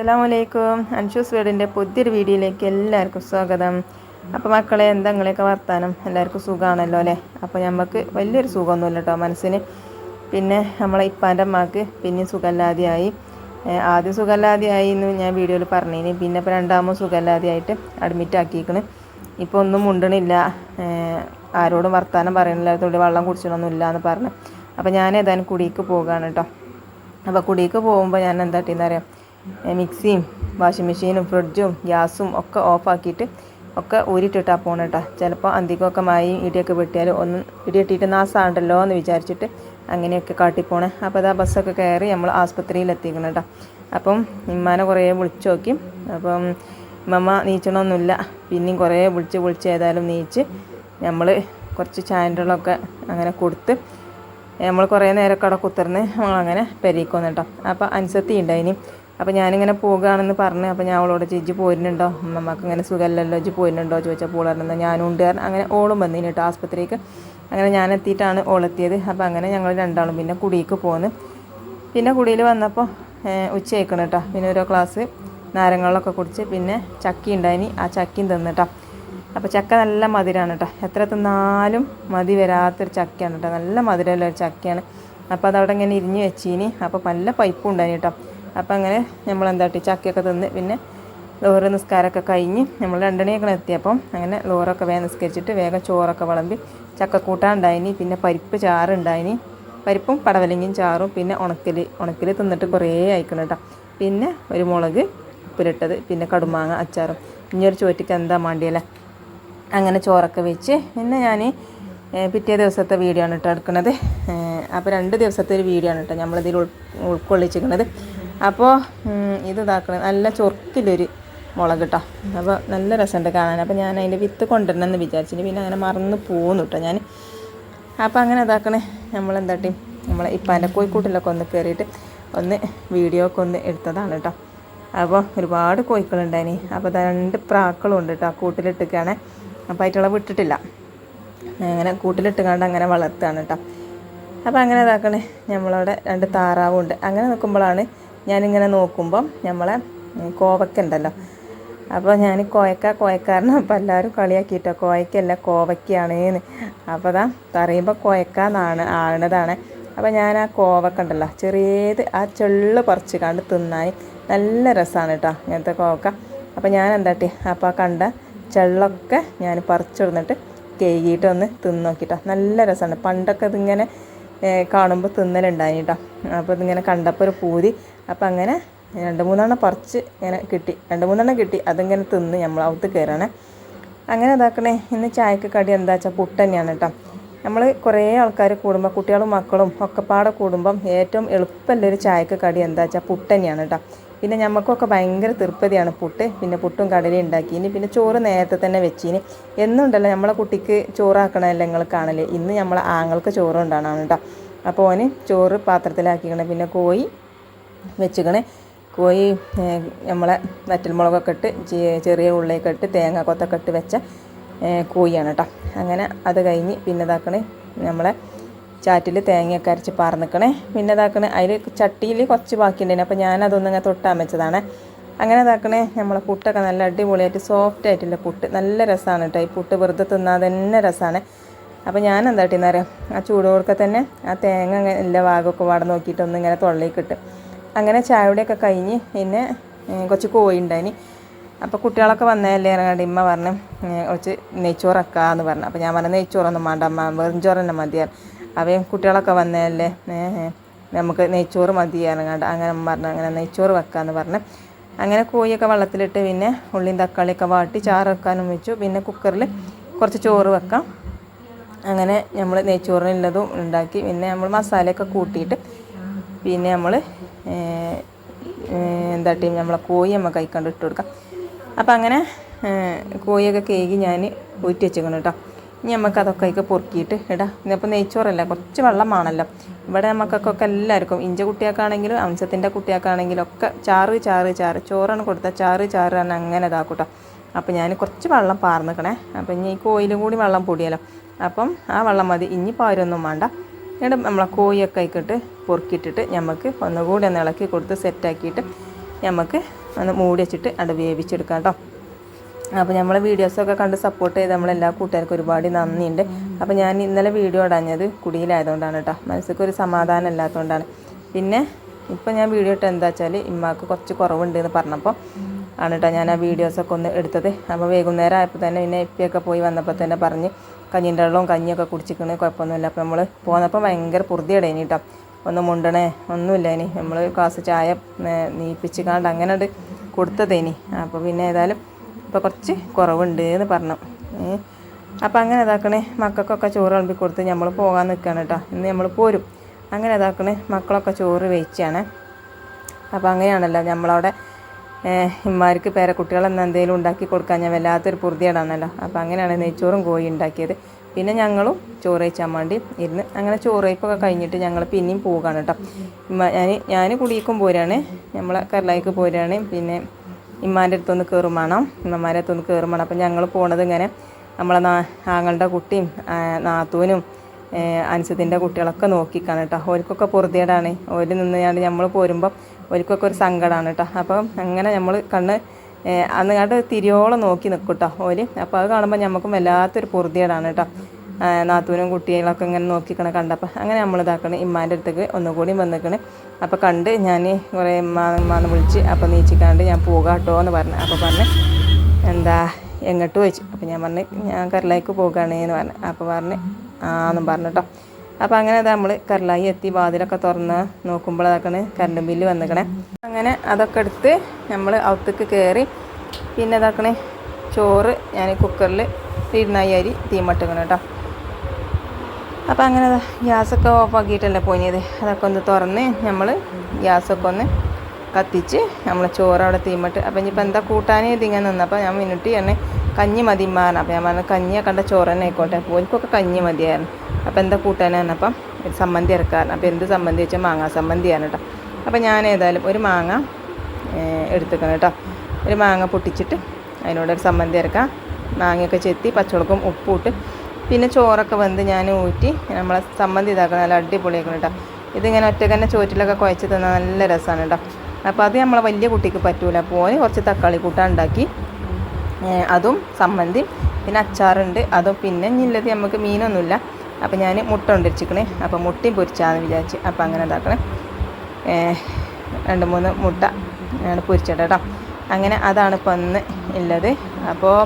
അസ്സലാമലൈക്കും. അൻഷൂസ് വീടിന്റെ പുതിയൊരു വീഡിയോയിലേക്ക് എല്ലാവർക്കും സ്വാഗതം. അപ്പോൾ മക്കളെ എന്താ വർത്താനം? എല്ലാവർക്കും സുഖമാണല്ലോ അല്ലേ? അപ്പോൾ നമുക്ക് വലിയൊരു സുഖമൊന്നുമില്ല കേട്ടോ മനസ്സിന്. പിന്നെ നമ്മളെ ഇപ്പാന്റെ അമ്മയ്ക്ക് പിന്നെയും സുഖമില്ലാതെയായി. ആദ്യം സുഖമില്ലാതെയായി എന്ന് ഞാൻ വീഡിയോയിൽ പറഞ്ഞിനി. പിന്നെ ഇപ്പോൾ രണ്ടാമത് സുഖമില്ലാതെയായിട്ട് അഡ്മിറ്റ് ആക്കിയിരിക്കണ് ഇപ്പോൾ ഒന്നും മുണ്ടണില്ല. ആരോടും വർത്താനം പറയണില്ല. തുള്ളി വെള്ളം കുടിച്ചണമൊന്നുമില്ല എന്ന് പറഞ്ഞു. അപ്പോൾ ഞാൻ ഏതായാലും കുടിക്ക് പോകുകയാണ് കേട്ടോ. അപ്പോൾ കുടിക്ക് പോകുമ്പോൾ ഞാൻ എന്താ അറിയാം? മിക്സിയും വാഷിംഗ് മെഷീനും ഫ്രിഡ്ജും ഗ്യാസും ഒക്കെ ഓഫാക്കിയിട്ട് ഒക്കെ ഊരിട്ടിട്ടാണ് പോകണം കേട്ടോ ചിലപ്പോൾ അന്തിക്കൊക്കെ മായും ഇടിയൊക്കെ വെട്ടിയാൽ ഒന്ന് ഇടി വെട്ടിയിട്ട് നാസാണ്ടല്ലോ എന്ന് വിചാരിച്ചിട്ട് അങ്ങനെയൊക്കെ കാട്ടിപ്പോണേ അപ്പോൾ അതാ ബസ്സൊക്കെ കയറി നമ്മൾ ആസ്പത്രിയിൽ എത്തിക്കണം കേട്ടോ അപ്പം ഇമ്മാനെ കുറേ വിളിച്ചു നോക്കി. അപ്പം മമ്മ നീച്ചണമൊന്നുമില്ല പിന്നെയും കുറേ വിളിച്ച് വിളിച്ച് ഏതായാലും നീച്ച് നമ്മൾ കുറച്ച് ചാനലുകളൊക്കെ അങ്ങനെ കൊടുത്ത് നമ്മൾ കുറേ നേരം കടക്കുത്തിർന്ന് കുത്തിർന്ന് നമ്മളങ്ങനെ പെരീക്ക് വന്നു കേട്ടോ അപ്പോൾ അനുസത്തി ഉണ്ടായിനി അപ്പോൾ ഞാനിങ്ങനെ പോകുകയാണെന്ന് പറഞ്ഞ് അപ്പോൾ ഞാൻ അവളോട് ചേച്ചി പോരുന്നുണ്ടോ? നമുക്ക് ഇങ്ങനെ സുഖമല്ലല്ലോ ചേച്ചി പോരുന്നുണ്ടോ? ചോദിച്ചാൽ പോളറിനെന്ന് ഞാനും ഉണ്ട്. കാരണം അങ്ങനെ ഓളും വന്നിന് കേട്ടോ ആസ്പത്രിക്ക് അങ്ങനെ ഞാൻ എത്തിയിട്ടാണ് ഓളെത്തിയത് അപ്പോൾ അങ്ങനെ ഞങ്ങൾ രണ്ടാളും പിന്നെ കുടിയിലേക്ക് പോന്ന്. പിന്നെ കുടിയിൽ വന്നപ്പോൾ ഉച്ചയേക്കണം കേട്ടോ പിന്നെ ഓരോ ക്ലാസ് നാരങ്ങളൊക്കെ കുടിച്ച് പിന്നെ ചക്കി ഉണ്ടായിനി ആ ചക്കിയും തിന്നിട്ടോ അപ്പോൾ ചക്ക നല്ല മധുരമാണ് കേട്ടോ എത്ര തിന്നാലും മതി വരാത്തൊരു ചക്കയാണ് കേട്ടോ നല്ല മധുരമുള്ള ഒരു ചക്കയാണ്. അപ്പോൾ അതവിടെ ഇങ്ങനെ ഇരിഞ്ഞ് വെച്ചിനി. അപ്പോൾ നല്ല പൈപ്പും ഉണ്ടായിനി കേട്ടോ അപ്പോൾ അങ്ങനെ നമ്മൾ എന്താട്ടി ചക്കയൊക്കെ തിന്ന് പിന്നെ ലോറ് നിസ്കാരമൊക്കെ കഴിഞ്ഞ് നമ്മൾ രണ്ടണിയൊക്കെ എത്തിയപ്പം അങ്ങനെ ലോറൊക്കെ വേഗം നിസ്കരിച്ചിട്ട് വേഗം ചോറൊക്കെ വിളമ്പി ചക്കക്കൂട്ടാൻ പിന്നെ പരിപ്പ് ചാറുണ്ടായിനി. പരിപ്പും പടവലങ്ങിയും ചാറും പിന്നെ ഉണക്കൽ ഉണക്കൽ തിന്നിട്ട് കുറേ അയക്കണം കേട്ടോ പിന്നെ ഒരു മുളക് ഉപ്പിലിട്ടത് പിന്നെ കടുമാങ്ങ അച്ചാറും. ഇനി ഒരു ചോറ്റയ്ക്ക് എന്താ വേണ്ടിയല്ലേ അങ്ങനെ ചോറൊക്കെ വെച്ച് പിന്നെ ഞാൻ പിറ്റേ ദിവസത്തെ വീഡിയോ ആണ് കേട്ടോ എടുക്കുന്നത് അപ്പോൾ രണ്ട് ദിവസത്തെ ഒരു വീഡിയോ ആണ് കേട്ടോ നമ്മളിതിൽ ഉൾ ഉൾക്കൊള്ളിച്ചിരിക്കുന്നത് അപ്പോൾ ഇത് ഇതാക്കണം. നല്ല ചൊറുക്കിലൊരു മുളക് കേട്ടോ അപ്പോൾ നല്ല രസമുണ്ട് കാണാൻ. അപ്പോൾ ഞാൻ അതിന്റെ വിത്ത് കൊണ്ടുവരണമെന്ന് വിചാരിച്ചിട്ട് പിന്നെ അങ്ങനെ മറന്ന് പോകുന്നു കേട്ടോ ഞാൻ അപ്പോൾ അങ്ങനെ ഇതാക്കണേ. നമ്മളെന്താട്ടി നമ്മളെ ഇപ്പാന്റെ കോഴിക്കൂട്ടിലൊക്കെ ഒന്ന് കയറിയിട്ട് ഒന്ന് വീഡിയോ ഒക്കെ ഒന്ന് എടുത്തതാണ് കേട്ടോ അപ്പോൾ ഒരുപാട് കോഴിക്കളുണ്ടായിനി. അപ്പോൾ രണ്ട് പ്രാക്കളും ഉണ്ട് കേട്ടോ കൂട്ടിലിട്ടൊക്കെയാണ് അപ്പോൾ ആയിട്ടുള്ള വിട്ടിട്ടില്ല. അങ്ങനെ കൂട്ടിലിട്ട് കണ്ട് അങ്ങനെ വളർത്തുകയാണ് കേട്ടോ അപ്പോൾ അങ്ങനെ ഇതാക്കണേ. നമ്മളവിടെ രണ്ട് താറാവുണ്ട്. അങ്ങനെ നോക്കുമ്പോഴാണ് ഞാനിങ്ങനെ നോക്കുമ്പം നമ്മളെ കോവക്ക ഉണ്ടല്ലോ അപ്പോൾ ഞാൻ കോയക്ക കോയക്കാരനെ അപ്പോൾ എല്ലാവരും കളിയാക്കിയിട്ടോ കോയക്കല്ല എന്ന് അപ്പോൾ അതാ പറയുമ്പോൾ കോയക്ക എന്നാണ് ആണതാണ്. അപ്പോൾ ഞാൻ ആ കോവക്ക ഉണ്ടല്ലോ ചെറിയത് ആ ചെള്ള് പറിച്ച് കണ്ട് തിന്നാൻ നല്ല രസമാണ് കേട്ടോ ഇങ്ങനത്തെ കോവക്ക. അപ്പോൾ ഞാൻ എന്താട്ടി അപ്പോൾ കണ്ട ചെള്ളൊക്കെ ഞാൻ പറിച്ചിടുന്നിട്ട് കേകിയിട്ട് ഒന്ന് തിന്ന് നോക്കിട്ടോ നല്ല രസമാണ് പണ്ടൊക്കെ ഇതിങ്ങനെ കാണുമ്പോൾ തിന്നലുണ്ടായി കേട്ടോ അപ്പോൾ ഇതിങ്ങനെ കണ്ടപ്പോൾ ഒരു പൂതി. അപ്പോൾ അങ്ങനെ രണ്ട് മൂന്നെണ്ണം പറിച്ച് ഇങ്ങനെ കിട്ടി. രണ്ട് മൂന്നെണ്ണം കിട്ടി. അതിങ്ങനെ തിന്ന് നമ്മൾ അകത്ത് കയറണേ അങ്ങനെ ഇതാക്കണേ. ഇന്ന് ചായക്ക് കടി എന്താ വെച്ചാൽ പുട്ട് തന്നെയാണ് കേട്ടോ നമ്മൾ കുറേ ആൾക്കാർ കൂടുമ്പോൾ കുട്ടികളും മക്കളും ഒക്കെ പാടെ കൂടുമ്പം ഏറ്റവും എളുപ്പമുള്ളൊരു ചായക്ക് കടി എന്താ വെച്ചാൽ പുട്ട് തന്നെയാണ് കേട്ടോ പിന്നെ നമുക്കൊക്കെ ഭയങ്കര തൃപ്തിയാണ് പുട്ട്. പിന്നെ പുട്ടും കടലയും ഉണ്ടാക്കിയിന് പിന്നെ ചോറ് നേരത്തെ തന്നെ വെച്ചിന്. എന്നും ഉണ്ടല്ലോ നമ്മളെ കുട്ടിക്ക് ചോറാക്കണമല്ലോ നിങ്ങൾ കാണൽ. ഇന്ന് നമ്മളെ ആങ്ങൾക്ക് ചോറ് ഉണ്ടാകണം കേട്ടോ അപ്പോൾ ഓന് ചോറ് പാത്രത്തിലാക്കിക്കണം. പിന്നെ കോഴി വെച്ചിക്കണേ. കോഴി നമ്മളെ വറ്റൽമുളകൊക്കെ ഇട്ട് ചെറിയ ഉള്ളിയൊക്കെ ഇട്ട് തേങ്ങ കൊത്തൊക്കെ ഇട്ട് വെച്ച കോഴിയാണ് കേട്ടോ അങ്ങനെ അത് കഴിഞ്ഞ് പിന്നെ ഇതാക്കണേ നമ്മളെ ചാറ്റിൽ തേങ്ങയൊക്കെ അരച്ച് പറന്നിക്കണേ പിന്നെ ഇതാക്കണേ അതിൽ ചട്ടിയിൽ കുറച്ച് ബാക്കിയുണ്ടായിരുന്നു അപ്പോൾ ഞാനതൊന്നിങ്ങനെ തൊട്ടാൻ വെച്ചതാണ്. അങ്ങനെ ഇതാക്കണേ നമ്മളെ പുട്ടൊക്കെ നല്ല അടിപൊളിയായിട്ട് സോഫ്റ്റ് ആയിട്ടുള്ള പുട്ട്. നല്ല രസമാണ് കേട്ടോ ഈ പുട്ട് വെറുതെ തിന്നാൽ തന്നെ രസമാണ് അപ്പോൾ ഞാൻ എന്താ അറിയാം? ആ ചൂടോടൊക്കെ തന്നെ ആ തേങ്ങ എല്ലാ ഭാഗമൊക്കെ വട നോക്കിയിട്ട് ഒന്ന് ഇങ്ങനെ തൊള്ളയിൽ ഇട്ട് അങ്ങനെ ചായയുടെയൊക്കെ കഴിഞ്ഞ് പിന്നെ കുറച്ച് കോഴി ഉണ്ടായിന്. അപ്പോൾ കുട്ടികളൊക്കെ വന്നതല്ലേ ഇറങ്ങാണ്ട് ഇമ്മ പറഞ്ഞു കുറച്ച് നെയ്ച്ചോറക്കാന്ന് പറഞ്ഞു. അപ്പോൾ ഞാൻ പറഞ്ഞു നെയ്ച്ചോറൊന്നും വേണ്ട അമ്മ വെറും ചോറ് തന്നെ മതിയാണ് അവയും കുട്ടികളൊക്കെ വന്നതല്ലേ നമുക്ക് നെയ്ച്ചോറ് മതി ഇറങ്ങാണ്ട് അങ്ങനെ പറഞ്ഞു അങ്ങനെ നെയ്ച്ചോറ് വെക്കാമെന്ന് പറഞ്ഞു. അങ്ങനെ കോഴിയൊക്കെ വെള്ളത്തിലിട്ട് പിന്നെ ഉള്ളിയും തക്കാളിയൊക്കെ വാട്ടി ചാറ് വെക്കാനും വെച്ചു. പിന്നെ കുക്കറിൽ കുറച്ച് ചോറ് വെക്കാം. അങ്ങനെ നമ്മൾ നെയ്ച്ചോറിനുള്ളതും ഉണ്ടാക്കി. പിന്നെ നമ്മൾ മസാലയൊക്കെ കൂട്ടിയിട്ട് പിന്നെ നമ്മൾ എന്താ ടീം നമ്മളെ കോഴി നമ്മൾ കൈക്കൊണ്ട് ഇട്ട് കൊടുക്കാം. അപ്പം അങ്ങനെ കോഴിയൊക്കെ കേകി ഞാൻ ഊറ്റി വെച്ചേക്കണം കേട്ടോ ഇനി നമുക്ക് അതൊക്കെ ഒക്കെ പൊറുക്കിയിട്ട് ഇടാം. ഇന്നിപ്പോൾ നെയ്ച്ചോറല്ല കുറച്ച് വെള്ളമാണല്ലോ ഇവിടെ നമുക്കൊക്കെ എല്ലാവർക്കും ഇഞ്ച കുട്ടിയാക്കാണെങ്കിലും അംശത്തിന്റെ കുട്ടിയാക്കാണെങ്കിലും ഒക്കെ ചാറ് ചാറ് ചാറ്. ചോറാണ് കൊടുത്താൽ ചാറ് ചാറ് തന്നെ അങ്ങനെ ഇതാക്കൂട്ടോ. അപ്പോൾ ഞാൻ കുറച്ച് വെള്ളം പാർന്നിക്കണേ. അപ്പം ഇനി ഈ കോയിലും കൂടി വെള്ളം പൊടിയല്ലോ. അപ്പം ആ വെള്ളം മതി. ഇനി പാരൊന്നും വേണ്ട. എന്നിട്ട് നമ്മളെ കോഴിയൊക്കെ ആയിക്കിട്ട് പൊറുക്കിയിട്ടിട്ട് നമുക്ക് ഒന്നുകൂടി ഒന്ന് ഇളക്കി കൊടുത്ത് സെറ്റാക്കിയിട്ട് നമുക്ക് ഒന്ന് മൂടി വെച്ചിട്ട് അവിടെ വേവിച്ചെടുക്കാം കേട്ടോ. അപ്പോൾ നമ്മളെ വീഡിയോസൊക്കെ കണ്ട് സപ്പോർട്ട് ചെയ്ത് നമ്മളെല്ലാ കൂട്ടുകാർക്കും ഒരുപാട് നന്ദിയുണ്ട്. അപ്പോൾ ഞാൻ ഇന്നലെ വീഡിയോ ഇടാഞ്ഞത് കുടിയിലായതുകൊണ്ടാണ് കേട്ടോ. മനസ്സിലേക്ക് ഒരു സമാധാനം ഇല്ലാത്തതുകൊണ്ടാണ്. പിന്നെ ഇപ്പോൾ ഞാൻ വീഡിയോ ഇട്ട് എന്താ വെച്ചാൽ ഇമ്മാക്ക് കുറച്ച് കുറവുണ്ട് എന്ന് പറഞ്ഞപ്പോൾ ആണ് കേട്ടോ ഞാൻ ആ വീഡിയോസൊക്കെ ഒന്ന് എടുത്തത്. അപ്പോൾ വൈകുന്നേരം ആയപ്പോൾ തന്നെ പിന്നെ ഇപ്പിയൊക്കെ പോയി വന്നപ്പോൾ തന്നെ പറഞ്ഞ് കഞ്ഞിന്റെ വെള്ളവും കഞ്ഞിയൊക്കെ കുടിച്ചിക്കണേ കുഴപ്പമൊന്നുമില്ല. അപ്പോൾ നമ്മൾ പോന്നപ്പോൾ ഭയങ്കര പൊറുതിയടേനി കേട്ടോ ഒന്ന് മുണ്ടണേ ഒന്നുമില്ല ഇനി. നമ്മൾ ക്ലാസ് ചായ നീപ്പിച്ച് കാണ്ട് അങ്ങനെ അത് കൊടുത്തതേനി. അപ്പോൾ പിന്നെ ഏതായാലും ഇപ്പോൾ കുറച്ച് കുറവുണ്ട് എന്ന് പറഞ്ഞു. അപ്പോൾ അങ്ങനെ ഇതാക്കണേ മക്കൾക്കൊക്കെ ചോറ് വിളമ്പി കൊടുത്ത് നമ്മൾ പോകാൻ നിൽക്കുകയാണ് കേട്ടോ ഇന്ന് നമ്മൾ പോരും. അങ്ങനെ ഇതാക്കണേ മക്കളൊക്കെ ചോറ് വെയിച്ചാണ്. അപ്പോൾ അങ്ങനെയാണല്ലോ നമ്മളവിടെ ഇമ്മാർക്ക് പേരക്കുട്ടികളെന്ന് എന്തെങ്കിലും ഉണ്ടാക്കി കൊടുക്കാൻ ഞാൻ വല്ലാത്തൊരു പൊറുതിയേടാണല്ലോ അപ്പോൾ അങ്ങനെയാണ് നെയ്ച്ചോറും കോഴി ഉണ്ടാക്കിയത്. പിന്നെ ഞങ്ങളും ചോറ് കഴിച്ചാൻ വേണ്ടി ഇരുന്ന് അങ്ങനെ ചോറ് കഴിപ്പൊക്കെ കഴിഞ്ഞിട്ട് ഞങ്ങൾ പിന്നെയും പോവുകയാണ് കേട്ടോ. ഇമ്മ ഞാൻ ഞാൻ കുടിയേക്കും പോരാണ് നമ്മളെ കരലായിക്ക് പോരാണ് പിന്നെ ഇമ്മാന്റെ അടുത്തൊന്ന് കയറും വേണം ഇമ്മമാരെ അടുത്തൊന്ന് കയറും വേണം. അപ്പം ഞങ്ങൾ പോണത് ഇങ്ങനെ നമ്മളെ നാ ആങ്ങളുടെ കുട്ടിയും നാത്തൂനും അനുസത്തിന്റെ കുട്ടികളൊക്കെ നോക്കിക്കാണ് കേട്ടോ. ഓർക്കൊക്കെ പൊറുതിയേടാണ് ഓര് നിന്ന് ഞാൻ നമ്മൾ പോരുമ്പോൾ ഓർക്കൊക്കെ ഒരു സങ്കടമാണ് കേട്ടോ. അപ്പം അങ്ങനെ നമ്മൾ കണ്ണ് അന്ന് കണ്ട് തിരിയോളം നോക്കി നിൽക്കും കേട്ടോ ഓര് അപ്പോൾ അത് കാണുമ്പോൾ നമുക്കും വല്ലാത്തൊരു പൊറുതിയേടാണ് കേട്ടോ. നാത്തൂനും കുട്ടികളൊക്കെ ഇങ്ങനെ നോക്കിക്കണ കണ്ടപ്പോൾ അങ്ങനെ നമ്മൾ ഇതാക്കണം. ഇമ്മാന്റെ അടുത്തേക്ക് ഒന്നുകൂടി വന്നിക്കണ്. അപ്പോൾ കണ്ട് ഞാൻ കുറേ ഇമ്മ ഇമ്മാന്ന് വിളിച്ച് അപ്പോൾ നീച്ചിക്കാണ്ട് ഞാൻ പോകാം കേട്ടോ എന്ന് പറഞ്ഞു. അപ്പോൾ പറഞ്ഞ് എന്താ എങ്ങോട്ട് വെച്ചു അപ്പോൾ ഞാൻ പറഞ്ഞു ഞാൻ കരളേക്ക് പോകുകയാണ് എന്ന് പറഞ്ഞു. അപ്പോൾ പറഞ്ഞ് ആന്നും പറഞ്ഞു കേട്ടോ അപ്പോൾ അങ്ങനെ അത് നമ്മൾ കരലായി എത്തി വാതിലൊക്കെ തുറന്ന് നോക്കുമ്പോൾ അതൊക്കെ കറണ്ട് ബില്ല് വന്നിക്കണേ. അങ്ങനെ അതൊക്കെ എടുത്ത് നമ്മൾ അകത്തേക്ക് കയറി പിന്നെ അതാക്കണേ ചോറ് ഞാൻ കുക്കറിൽ ഇരുന്നായി അരി തീമട്ടിക്കണം കേട്ടോ അപ്പോൾ അങ്ങനെ ഗ്യാസൊക്കെ ഓഫാക്കിയിട്ടല്ലേ പോയത് അതൊക്കെ ഒന്ന് തുറന്ന് നമ്മൾ ഗ്യാസൊക്കെ ഒന്ന് കത്തിച്ച് നമ്മൾ ചോറ് അവിടെ തീമട്ട്. അപ്പോൾ ഇനിയിപ്പോൾ എന്താ കൂട്ടാനേ ഇതിങ്ങനെ നിന്നപ്പോൾ ഞാൻ മിനിറ്റ് തന്നെ കഞ്ഞി മതി മാറണം അപ്പോൾ ഞാൻ പറഞ്ഞു കഞ്ഞിയൊക്കെ കണ്ട ചോറ് തന്നെ ആയിക്കോട്ടെ. പോലിക്കൊക്കെ കഞ്ഞി മതിയായിരുന്നു. അപ്പോൾ എന്താ കൂട്ടാനാണ്? അപ്പം സമ്മന്തി ഇറക്കാറുണ്ട് അപ്പോൾ എന്ത് സമ്മന്തി വെച്ചാൽ മാങ്ങ സമ്മന്തിയാണ് കേട്ടോ അപ്പോൾ ഞാൻ ഏതായാലും ഒരു മാങ്ങ എടുത്തേക്കണം കേട്ടോ ഒരു മാങ്ങ പൊട്ടിച്ചിട്ട് അതിനോട് ഒരു സമ്മന്തി ഇറക്കാം. മാങ്ങയൊക്കെ ചെത്തി പച്ചവളക്കും ഉപ്പും ഇട്ട് പിന്നെ ചോറൊക്കെ വെന്ത് ഞാൻ ഊറ്റി നമ്മളെ സമ്മന്തി ഇതാക്കണം നല്ല അടിപൊളിയാക്കണം കേട്ടോ ഇതിങ്ങനെ ഒറ്റയ്ക്ക് തന്നെ ചോറ്റിലൊക്കെ കുഴച്ച് തിന്നാൽ നല്ല രസമാണ് കേട്ടോ അപ്പോൾ അത് നമ്മളെ വലിയ കുട്ടിക്ക് പറ്റൂല. പോയി കുറച്ച് തക്കാളി കൂട്ടാൻ ഉണ്ടാക്കി. അതും സമ്മന്തി പിന്നെ അച്ചാറുണ്ട്. അതും പിന്നെ ഇല്ലത് നമുക്ക് മീനൊന്നുമില്ല. അപ്പോൾ ഞാൻ മുട്ട കൊണ്ടിരിച്ചിക്കണേ അപ്പോൾ മുട്ടയും പൊരിച്ചാന്ന് വിചാരിച്ച് അപ്പോൾ അങ്ങനെ ഇതാക്കണേ. രണ്ട് മൂന്ന് മുട്ട ഞാൻ പൊരിച്ചിട്ടോ അങ്ങനെ അതാണ് ഇപ്പം ഇന്ന് ഉള്ളത്. അപ്പോൾ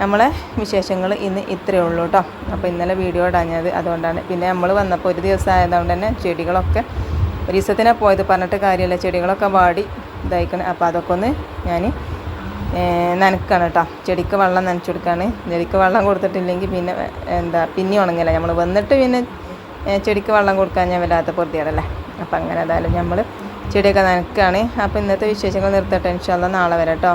നമ്മളെ വിശേഷങ്ങൾ ഇന്ന് ഇത്രയേ ഉള്ളൂ കേട്ടോ. അപ്പോൾ ഇന്നലെ വീഡിയോ ഇടാഞ്ഞത് അതുകൊണ്ടാണ്. പിന്നെ നമ്മൾ വന്നപ്പോൾ ഒരു ദിവസം ആയതുകൊണ്ട് തന്നെ ചെടികളൊക്കെ ഒരു ദിവസത്തിനാണ് പോയത് പറഞ്ഞിട്ട് കാര്യമില്ല. ചെടികളൊക്കെ വാടി ഇതായിക്കണേ. അപ്പോൾ അതൊക്കെ ഒന്ന് ഞാൻ നനക്കാണ് കേട്ടോ ചെടിക്ക് വെള്ളം നനച്ചു കൊടുക്കാണ് ചെടിക്ക് വെള്ളം കൊടുത്തിട്ടില്ലെങ്കിൽ പിന്നെ എന്താ പിന്നെ ഉണങ്ങില്ല നമ്മൾ വന്നിട്ട് പിന്നെ ചെടിക്ക് വെള്ളം കൊടുക്കാൻ ഞാൻ വല്ലാത്ത പൊറുതിയാണല്ലേ? അപ്പം അങ്ങനെ ഏതായാലും നമ്മൾ ചെടിയൊക്കെ നനക്കുകയാണ് അപ്പോൾ ഇന്നത്തെ വിശേഷങ്ങൾ നിർത്തട്ടെ. ഇൻഷാല്ല നാളെ വരാം കേട്ടോ